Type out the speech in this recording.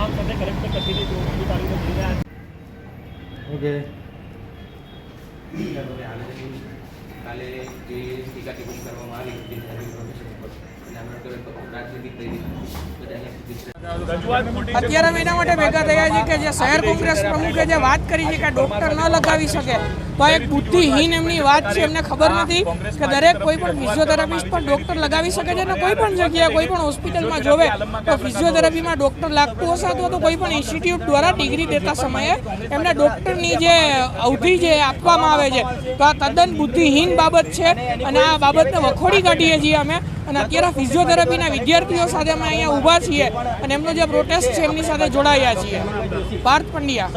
માંગ સાથે કલેક્ટર કરી જોડી પાડીને જઈ રહ્યા છે ઓકે કાલે જે ટીકા ટિપ્પણી કરવામાં આવી અત્યારે અમે એના માટે ભેગા થયા છે કે જે શહેર કોંગ્રેસ પ્રમુખે જે વાત કરી છે કે ડોક્ટર ન લગાવી શકે, તો એક બુદ્ધિહીન એમની વાત છે, એમને ખબર નથી કે દરેક કોઈ પણ ફિઝિયોથેરાપિસ્ટ પણ ડોક્ટર લગાવી શકે છે અને કોઈ પણ જગ્યાએ, કોઈ પણ હોસ્પિટલમાં જોવે, તો ફિઝિયોથેરાપીમાં ડોક્ટર લાગતું હશે અથવા તો કોઈ પણ ઇન્સ્ટિટ્યૂટ દ્વારા ડિગ્રી દેતા સમયે એમને ડોક્ટરની જે અવધિ જે આપવામાં આવે છે, તો આ તદ્દન બુદ્ધિહીન બાબત છે અને આ બાબતને વખોડી કાઢીએ છીએ અમે. અને અત્યારે ફિઝિયોથેરાપીના વિદ્યાર્થીઓ સાથે અમે અહીંયા ઊભા છીએ અને એમનો જે પ્રોટેસ્ટ છે, એમની સાથે જોડાયા છીએ. પાર્થ પંડ્યા.